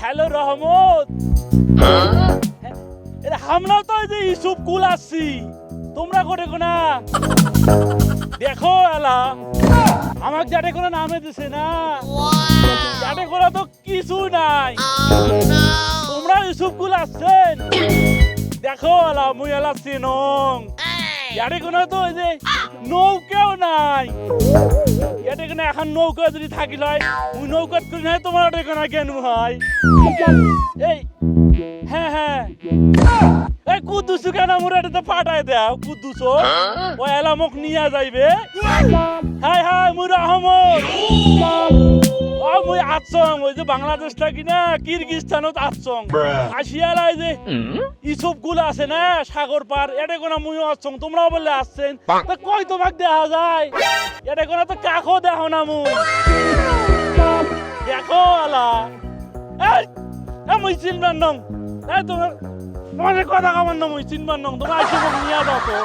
Hello রহমত। হামলা তো যে ইসুফ কুল আসছি। তোমরা করে কোনা? দেখো এলা, আমাকে যাটে কোনো নামে দিছে না। যাটে করা তো কিছু নাই। তোমরা ইসুফ কুল আসছেন? দেখো এলা, মুই এলা চিনং। ইয়ারে কোনো তো ওই যে নৌকাও নাই। কোনো এখন নৌকা যদি থাকিল হয় মুই নৌকাত করি তোমার ওটা কোনো কেন হয় এই হ্যাঁ হ্যাঁ। এই কুদ্দুসু কেন মোর এটাতে পাঠায় দাও কুদ্দুসো ও এলামক নিয়ে যাইবে। হাই হাই মুর রহমত আছং ওই যে বাংলাদেশ থাকি না কিরগিস্তানত আছং আসিয়ালাই যে ইসবগুলো আছে না সাগর পার এটা কোনো মুই আছং তোমরাও বললে আসছেন। তা কই তোমাক দেখা যায়? এটা কোনো তো কাকও দেখো না মুই। দেখো আলা। এই এ মুই চিনবার নং। এই তোমার তোমার কথা কামার নং মুই চিনবার নং। তোমার মোক নিয়ে যাও তো।